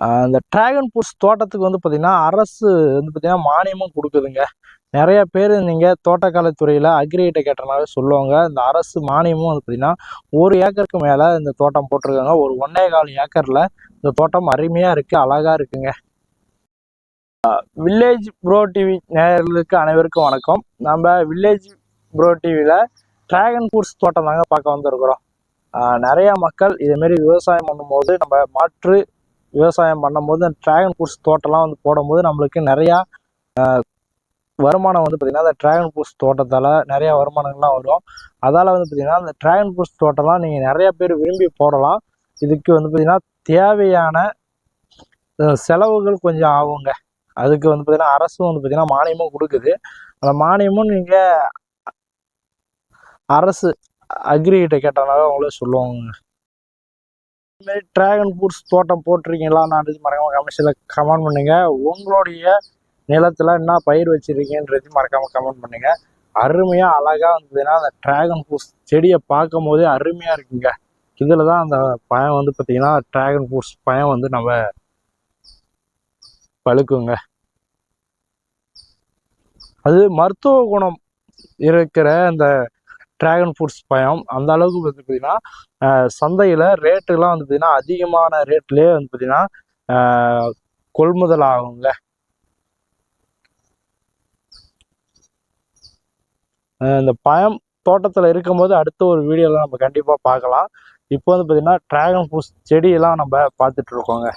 அந்த dragon fruits தோட்டத்துக்கு வந்து பார்த்திங்கன்னா அரசு வந்து பார்த்திங்கன்னா மானியமும் கொடுக்குதுங்க. நிறைய பேர் நீங்கள் தோட்டக்கலைத்துறையில் அக்ரிகிட்ட கேட்டனாவே சொல்லுவாங்க. இந்த அரசு மானியமும் வந்து பார்த்திங்கன்னா ஒரு ஏக்கருக்கு மேலே இந்த தோட்டம் போட்டிருக்காங்க. ஒரு ஒன்றே கால் ஏக்கரில் இந்த தோட்டம் அருமையாக இருக்குது அழகாக இருக்குங்க. வில்லேஜ் ப்ரோ டிவி நேயர்களுக்கு அனைவருக்கும் வணக்கம். நம்ம வில்லேஜ் ப்ரோ டிவியில் ட்ராகன் ஃப்ரூட்ஸ் தோட்டம் தாங்க பார்க்க வந்திருக்கிறோம். நிறைய மக்கள் இதேமாரி விவசாயம் பண்ணும்போது நம்ம மாற்று விவசாயம் பண்ணும்போது ட்ராகன் ஃப்ரூட்ஸ் தோட்டம்லாம் வந்து போடும்போது நம்மளுக்கு நிறையா ஆஹ் வருமானம் வந்து பார்த்திங்கன்னா அந்த ட்ராகன் ஃப்ரூட்ஸ் தோட்டத்தால் நிறையா வருமானங்கள்லாம் வரும் அதால் வந்து பார்த்திங்கன்னா அந்த ட்ராகன் ஃப்ரூட்ஸ் தோட்டம்லாம் நீங்கள் நிறைய பேர் விரும்பி போடலாம் இதுக்கு வந்து பார்த்திங்கன்னா தேவையான செலவுகள் கொஞ்சம் ஆகுங்க அதுக்கு வந்து பார்த்திங்கன்னா அரசும் வந்து பார்த்திங்கன்னா மானியமும் கொடுக்குது அந்த மானியமும் நீங்கள் அரசு அக்ரிகிட்ட கேட்டனால அவங்களே சொல்லுவாங்க ட்ராகன் ஃப்ரூட்ஸ் தோட்டம் போட்டிருக்கீங்களா? நான் மறக்காம கமெண்ட்ஸில் கமெண்ட் பண்ணுங்க. உங்களுடைய நிலத்துல என்ன பயிர் வச்சுருக்கீங்கன்றது மறக்காமல் கமெண்ட் பண்ணுங்க. அருமையாக அழகாக வந்ததுன்னா அந்த டிராகன் ஃப்ரூட்ஸ் செடியை பார்க்கும் போதே அருமையாக இருக்குங்க. இதில் தான் அந்த பயம் வந்து பார்த்தீங்கன்னா டிராகன் ஃப்ரூட்ஸ் பயம் வந்து நம்ம பழுக்குங்க. அது மருத்துவ குணம் இருக்கிற அந்த டிராகன் ஃப்ரூட்ஸ் பழம் அந்த அளவுக்கு வந்து பார்த்தீங்கன்னா சந்தையில் ரேட்டுலாம் வந்து பார்த்தீங்கன்னா அதிகமான ரேட்லேயே வந்து பார்த்தீங்கன்னா கொள்முதல் ஆகுங்க இந்த பழம் தோட்டத்தில் இருக்கும்போது அடுத்த ஒரு வீடியோவில் நம்ம கண்டிப்பாக பார்க்கலாம். இப்போ வந்து பார்த்தீங்கன்னா டிராகன் ஃப்ரூட்ஸ் செடியெல்லாம் நம்ம பார்த்துட்டு இருக்கோங்க.